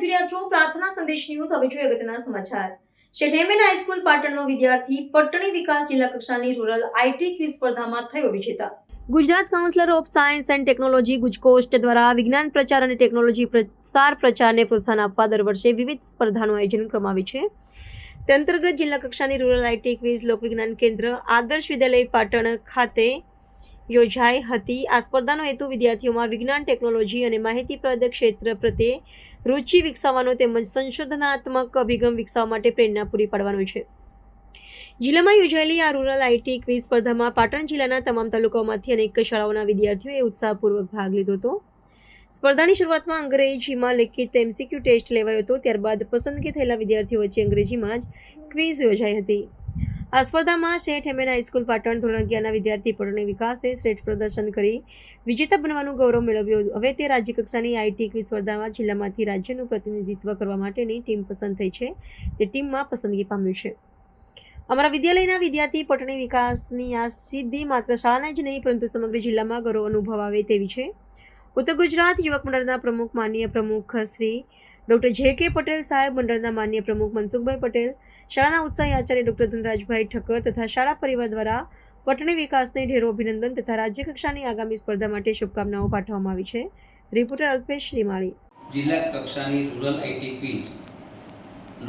પ્રાર્થના સંદેશ ન્યૂઝ હવે જોઈએ અગત્યના સમાચાર. શેઠેમેન હાઈસ્કૂલ પાટણનો વિદ્યાર્થી પટણી વિકાસ જિલ્લા કક્ષાની રૂરલ આઈટી ક્વિઝ સ્પર્ધામાં થયો વિજેતા. Gujarat councillor of science and technology ગુજકોસ્ટ દ્વારા વિજ્ઞાન પ્રચાર અને ટેકનોલોજી પ્રસાર પ્રચારને પ્રોત્સાહન આપવા દર વર્ષે વિવિધ સ્પર્ધાનું આયોજન કરવામાં આવ્યું છે. તે અંતર્ગત જિલ્લા કક્ષાની રૂરલ આઈટી ક્વિઝ લોકવિજ્ઞાન કેન્દ્ર આદર્શ વિદ્યાલય પાટણ ખાતે યોજાઈ હતી. આ સ્પર્ધાનો હેતુ વિદ્યાર્થીઓમાં વિજ્ઞાન, ટેકનોલોજી અને માહિતીપ્રદ ક્ષેત્ર પ્રત્યે રુચિ વિકસાવવાનો તેમજ સંશોધનાત્મક અભિગમ વિકસાવવા માટે પ્રેરણા પૂરી પાડવાનો છે. જિલ્લામાં યોજાયેલી આ રૂરલ આઈટી ક્વિઝ સ્પર્ધામાં પાટણ જિલ્લાના તમામ તાલુકાઓમાંથી અનેક શાળાઓના વિદ્યાર્થીઓએ ઉત્સાહપૂર્વક ભાગ લીધો હતો. સ્પર્ધાની શરૂઆતમાં અંગ્રેજીમાં લેખિત એમસીક્યુ ટેસ્ટ લેવાયો હતો. ત્યારબાદ પસંદગી થયેલા વિદ્યાર્થીઓ વચ્ચે અંગ્રેજીમાં જ ક્વિઝ યોજાઈ હતી. આ સ્પર્ધામાં શેઠ હેમેન હાઈસ્કૂલ પાટણ ધોરણ અગિયારના વિદ્યાર્થી પટણી વિકાસે શ્રેષ્ઠ પ્રદર્શન કરી. વિજેતા બનવાનું ગૌરવ મેળવ્યું. હવે તે રાજ્ય કક્ષાની આઈટી ક્વિઝ સ્પર્ધામાં જિલ્લામાંથી રાજ્યનું પ્રતિનિધિત્વ કરવા માટેની ટીમ પસંદ થઈ છે. તે ટીમમાં પસંદગી પામ્યું છે. અમારા વિદ્યાલયના વિદ્યાર્થી પટણી વિકાસની આ સિદ્ધિ માત્ર શાળાને જ નહીં, પરંતુ સમગ્ર જિલ્લામાં ગૌરવ અનુભવ આવે તેવી છે. ઉત્તર ગુજરાત યુવક મંડળના પ્રમુખ, માનનીય પ્રમુખ શ્રી ડૉક્ટર જે કે પટેલ સાહેબ, મંડળના માન્ય પ્રમુખ મનસુખભાઈ પટેલ, શાળાના ઉત્સાહી આચાર્ય ડૉક્ટર ધનરાજભાઈ ઠક્કર તથા શાળા પરિવાર દ્વારા પટણી વિકાસને ઢેરો અભિનંદન તથા રાજ્ય કક્ષાની આગામી સ્પર્ધા માટે શુભકામનાઓ પાઠવવામાં આવી છે. રિપોર્ટર અલ્પેશ શ્રીમાળી. જિલ્લા કક્ષાની રૂરલ આઈટી ક્વિઝ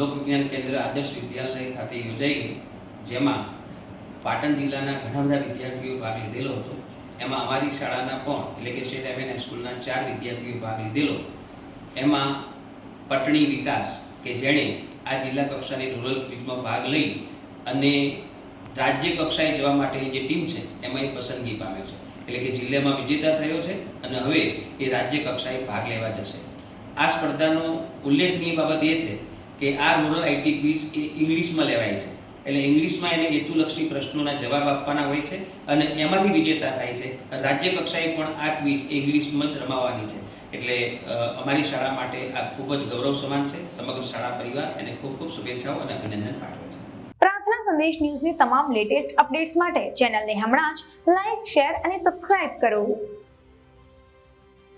લોકવિજ્ઞાન કેન્દ્ર આદર્શ વિદ્યાલય ખાતે યોજાઈ ગઈ, જેમાં પાટણ જિલ્લાના ઘણા બધા વિદ્યાર્થીઓ ભાગ લીધેલો હતો. એમાં અમારી શાળાના પણ, એટલે કે સ્ટેટ એમએન સ્કૂલના ચાર વિદ્યાર્થીઓ ભાગ લીધેલો. એમાં પટણી વિકાસ કે જેણે આ જિલ્લા કક્ષાની રૂરલ ક્વિઝમાં ભાગ લઈ અને રાજ્ય કક્ષાએ જવા માટેની જે ટીમ છે, એમાં એ પસંદગી પામ્યો છે. એટલે કે જિલ્લામાં વિજેતા થયો છે અને હવે એ રાજ્ય કક્ષાએ ભાગ લેવા જશે. આ સ્પર્ધાનો ઉલ્લેખનીય બાબત એ છે કે આ રૂરલ આઈટી ક્વિઝ એ ઇંગ્લિશમાં લેવાય છે. એટલે ઇંગ્લિશમાં એને હેતુલક્ષી પ્રશ્નોના જવાબ આપવાના હોય છે અને એમાંથી વિજેતા થાય છે. રાજ્ય કક્ષાએ પણ આ ક્વિઝ ઇંગ્લિશમાં જ રમાવાની છે. એટલે અમારી શાળા માટે આ ખૂબ જ ગૌરવ સમાન છે. સમગ્ર શાળા પરિવાર એને ખૂબ ખૂબ શુભેચ્છાઓ અને અભિનંદન પાઠવે છે. પ્રાર્થના સંદેશ ન્યૂઝની તમામ લેટેસ્ટ અપડેટ્સ માટે ચેનલને હમણાં જ લાઈક, શેર અને સબસ્ક્રાઇબ કરો.